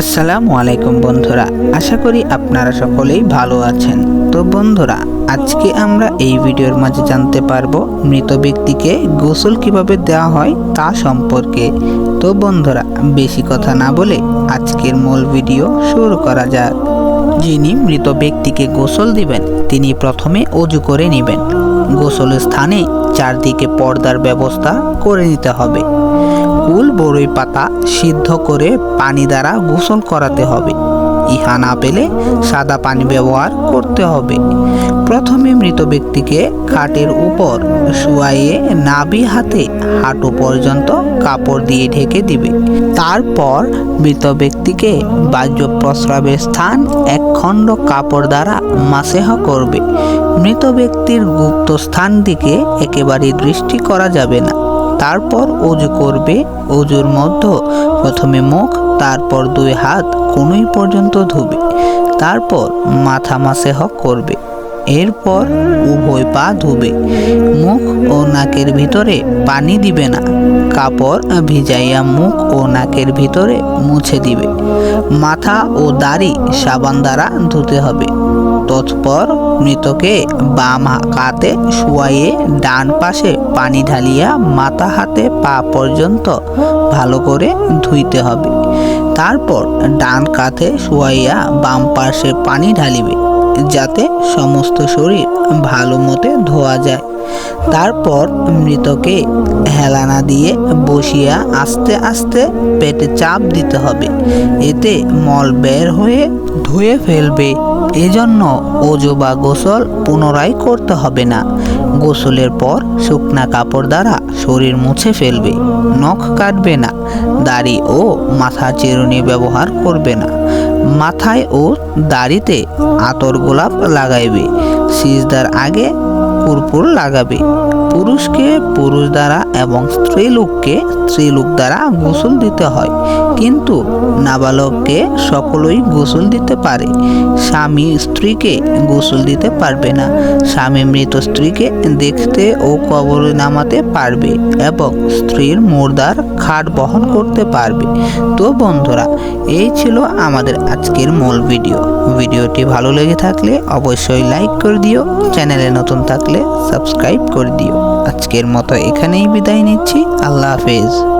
আসসালামু আলাইকুম বন্ধুরা, আশা করি আপনারা সকলেই ভালো আছেন। তো বন্ধুরা, আজকে আমরা এই ভিডিওর মাঝে জানতে পারব মৃত ব্যক্তিকে গোসল কীভাবে দেওয়া হয় তা সম্পর্কে। তো বন্ধুরা, বেশি কথা না বলে আজকের মূল ভিডিও শুরু করা যাক। যিনি মৃত ব্যক্তিকে গোসল দিবেন, তিনি প্রথমে অজু করে নেবেন। গোসল স্থানে চারদিকে পর্দার ব্যবস্থা করে নিতে হবে। কুল বড়ই পাতা সিদ্ধ করে পানি দ্বারা গোসল করাতে হবে। ইহা না পেলে সাদা পানি ব্যবহার করতে হবে। প্রথমে মৃত ব্যক্তিকে খাটের উপর শুয়াইয়ে নাবি হাতে হাঁটু পর্যন্ত কাপড় দিয়ে ঢেকে দিবে। তারপর মৃত ব্যক্তিকে বাহ্য প্রস্রাবের স্থান এক খণ্ড কাপড় দ্বারা মাসেহ করবে। মৃত ব্যক্তির গুপ্ত স্থান দিকে একেবারে দৃষ্টি করা যাবে না। তারপর অজু করবে অজুর মধ্যে প্রথমে মুখ, তারপর দুই হাত কোনোই পর্যন্ত ধুবে। তারপর মাথা মাসে হক করবে। এরপর উভয় পা ধুবে। মুখ ও নাকের ভিতরে পানি দিবে না। কাপড় ভিজাইয়া মুখ ও নাকের ভিতরে মুছে দিবে। মাথা ও দাড়ি সাবান দ্বারা ধুতে হবে। তৎপর মৃতকে বাম কাতে শুয়াইয়ে ডান পাশে পানি ঢালিয়া মাথা হাতে পা পর্যন্ত ভালো করে ধুইতে হবে। তারপর ডান কাঁধে শুয়াইয়া বাম পাশে পানি ঢালিবে। যাতে সমস্ত শরীর ভালো মতে ধোয়া যায়। তারপর মৃতকে হেলানা দিয়ে বসিয়া আস্তে আস্তে পেটে চাপ দিতে হবে। এতে মল বের হয়ে ধুয়ে ফেলবে। এজন্য ওজো বা গোসল পুনরায় করতে হবে না। গোসলের পর শুকনা কাপড় দ্বারা শরীর মুছে ফেলবে। নখ কাটবে না। দাড়ি ও মাথা চিরুনি ব্যবহার করবে না। মাথায় ও দাড়িতে আতর গোলাপ লাগাইবে। সিজদার আগে পুরপুর লাগাবে। পুরুষকে পুরুষ দ্বারা এবং স্ত্রীলোককে স্ত্রীলোক স্ত্রী লোক দ্বারা গোসল দিতে হয়। কিন্তু নাবালককে সকলেই গোসল দিতে পারে। স্বামী স্ত্রীকে গোসল দিতে পারবে না। স্বামী মৃত স্ত্রীকে দেখতে ও কবরে নামাতে পারবে এবং স্ত্রীর মুর্দার খাট বহন করতে পারবে। তো বন্ধুরা, এই ছিল আমাদের আজকের মূল ভিডিও। ভিডিওটি ভালো লেগে থাকলে অবশ্যই লাইক করে দিও, চ্যানেলে নতুন থাকলে সাবস্ক্রাইব করে দিও। আজকের মতো এখানেই বিদায় নিচ্ছি। আল্লাহ হাফেজ।